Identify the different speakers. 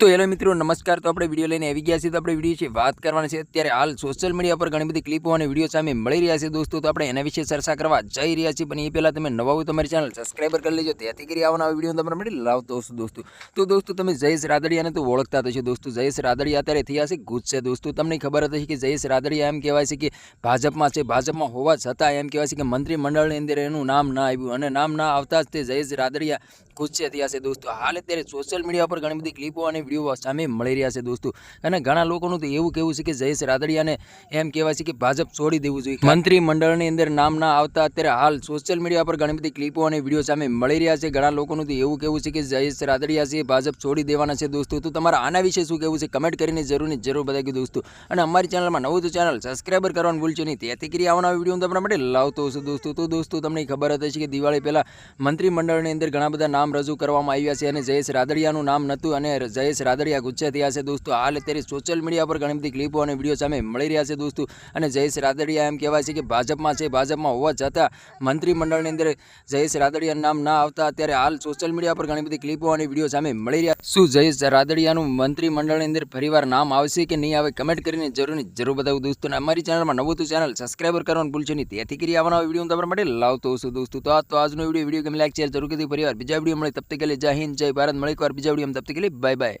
Speaker 1: તો હેલો મિત્રો, નમસ્કાર. તો આપણે વીડિયો લઈને આવી ગયા છીએ. તો આપણે વીડિયો છે વાત કરવાની છે. અત્યારે હાલ સોશિયલ મીડિયા પર ઘણી બધી ક્લિપો અને વીડિયો સામે મળી રહ્યા છે દોસ્તો. તો આપણે એના વિશે ચર્ચા કરવા જઈ રહ્યા છીએ. પણ એ પહેલાં તમે નવા હોય તમારી ચેનલ સબસ્ક્રાઈબર કરી લેજો. તેથી કરી આવવાના વીડિયો તમારા માટે લાવતો હશો દોસ્તો. તો દોસ્તો, તમે જયેશ રાદડિયાને તો ઓળખતા થશો દોસ્તો. જયેશ રાદડિયા અત્યારે થયા છે ગુસ્સે દોસ્તો. તમને ખબર હતી કે જયેશ રાદડિયા એમ કહેવાય છે કે ભાજપમાં છે. ભાજપમાં હોવા છતાં એમ કહેવાય છે કે મંત્રીમંડળની અંદર એનું નામ ના આવ્યું અને નામ ના આવતા જ તે જયેશ રાદડિયા ગુસ્સે થયા છે દોસ્તો. હાલ અત્યારે સોશિયલ મીડિયા પર ઘણી બધી ક્લિપો અને વીડિયો સામે મળી રહ્યા છે દોસ્તો. અને ઘણા લોકોનું તો એવું કહેવું છે કે જયેશ રાદડિયાને એમ કહેવાય છે કે ભાજપ છોડી દેવું જોઈએ. મંત્રીમંડળની અંદર નામ ના આવતા અત્યારે હાલ સોશિયલ મીડિયા પર ઘણી બધી ક્લિપો અને વીડિયો સામે મળી રહ્યા છે. ઘણા લોકોનું તો એવું કહેવું છે કે જયેશ રાદડિયા છે ભાજપ છોડી દેવાના છે દોસ્તો. તો તમારા આના વિશે શું કહેવું છે? કમેન્ટ કરીને જરૂરની જરૂર બતાવી દોસ્તો. અને અમારી ચેનલમાં નવું તો ચેનલ સબસ્ક્રાઈબર કરવાનું ભૂલશો નહીં. તેથી કરી આવવાના વીડિયો હું તમારા માટે લાવતો હશું દોસ્તો. તો દોસ્તો, તમને ખબર હતી કે દિવાળી પહેલાં મંત્રીમંડળની અંદર ઘણા બધા નામ રજૂ કરવામાં આવ્યા છે અને જયેશ રાદડિયાનું નામ નહોતું અને જયેશ રાદડિયા ગુસ્સે થયા છે દોસ્તો. હાલ અત્યારે સોશિયલ મીડિયા પર ઘણી બધી ક્લિપો અને વીડિયો સામે મળી રહ્યા છે દોસ્તો. અને જયેશ રાદડિયા એમ કહેવાય છે કે ભાજપમાં છે, ભાજપમાં હોવા છતાં મંત્રીમંડળની અંદર જયેશ રાદડિયાનું નામ ના આવતા અત્યારે હાલ સોશિયલ મીડિયા પર ઘણી બધી ક્લિપો અને વીડિયો સામે મળી રહ્યા શું જયેશ રાદડિયાનું મંત્રીમંડળની અંદર ફરીવાર નામ આવશે કે નહીં આવે કમેન્ટ કરીને જરૂરની જરૂર બતાવું દોસ્તો. અને અમારી ચેનલમાં નવું તો ચેનલ સબસ્ક્રાઈબર કરવાનું ભૂલશો નહીં. તેથી કરી આવવાના વીડિયો તમારા માટે લાવતો છું દોસ્તો. તો આ તો આજનો વીડિયો વીડિયો ગમે લાઈક શેર જરૂર કરી પરિવાર બીજા વીડિયો મળે તબ તક જય હિન્દ, જય ભારત. મળી એકવાર બીજા વીડિયો તબ તક બાય બાય.